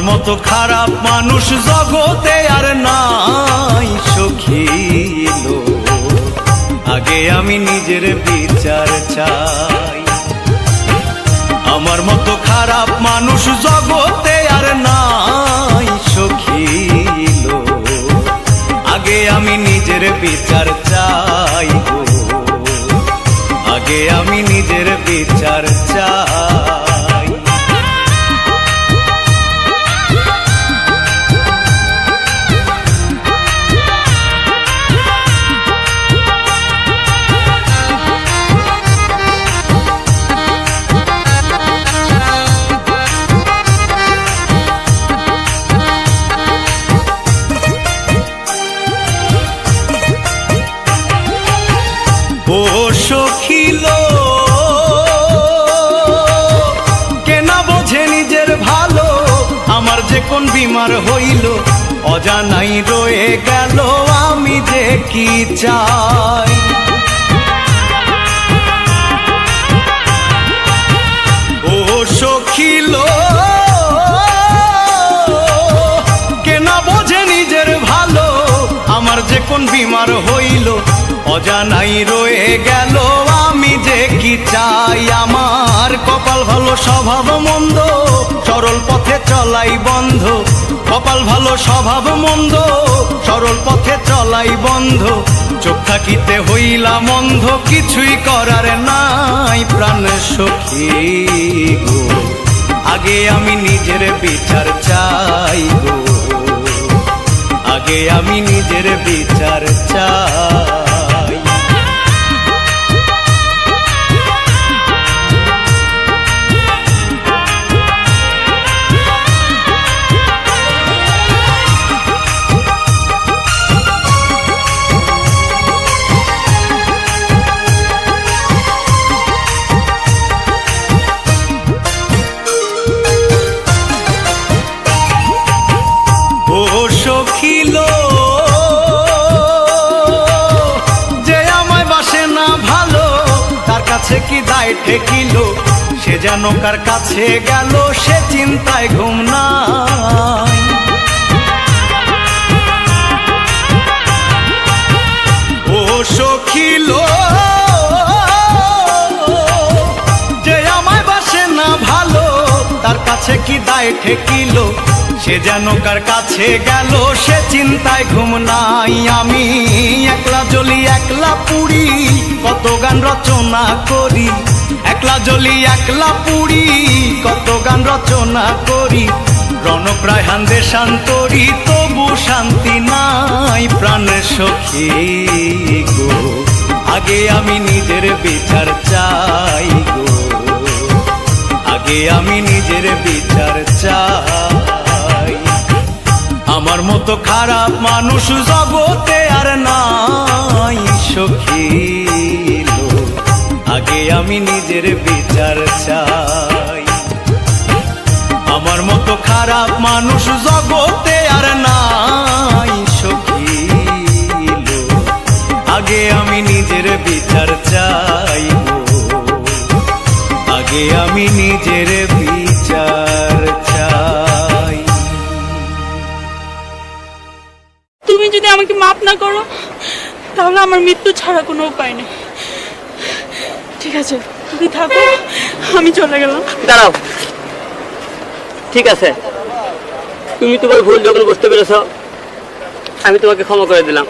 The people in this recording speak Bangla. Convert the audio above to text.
আমার মতো খারাপ মানুষ জগতে আর নাই সখিল আগে আমি নিজের বিচার চাই। আমার মতো খারাপ মানুষ জগতে আর নাই সখিল আগে আমি নিজের বিচার চাই আগে আমি নিজের বিচার চাই। ও সখিল কেনা বোঝে নিজের ভালো? আমার যে কোন বিমার হইল, অজানাই রয়ে গেল, আমি যে কি চাই? যে হইল, অজানাই রয়ে গেল। আমি যে কি চাই, আমার কপাল ভালো, স্বভাব মন্দ। সরল পথে চলাই বন্ধ, কপাল ভালো, স্বভাব মন্দ। সরল পথে চলাই বন্ধ, চোখ থাকিতে হইলা মন্ধ কিছুই করার নাই, প্রাণ সখী গো। আগে আমি নিজের বিচার চাই গো। আগে আমি নিজের বিচার চাই। ও সখিল কাছে কি দায় ঠেকিল? সে যেন কার কাছে গেল, সে চিন্তায় ঘুম না ও সখিল কাছে কি দায় ঠেকিল? সে যেন কার কাছে গেল? সে চিন্তায় ঘুম নাই আমি। একলা জ্বলি, একলা পুরি, কত গান রচনা করি। একলা জ্বলি, একলা পুরি, কত গান রচনা করি। রণপ্রায় হান্দে শান্তরি, তবু শান্তি নাই প্রাণ সখী গো। আগে আমি নিজের বিচার চাই আগে আমি নিজের বিচার চাই। আমার মতো খারাপ মানুষ জগতে আর নাই সখিল আগে আমি নিজের বিচার চাই। আমার মতো খারাপ মানুষ জগতে আর নাই সখিল আগে আমি নিজের বিচার চাই। আমি নিজের বিচার চাই। তুমি যদি আমাকে মাপ না করো তাহলে আমার মৃত্যু ছাড়া কোনো উপায় নেই। ঠিক আছে তুমি থাকো আমি চলে গেলাম। দাঁড়াও। ঠিক আছে। তুমি তোমার ভুল যখন বুঝতে পেরেছ আমি তোমাকে ক্ষমা করে দিলাম।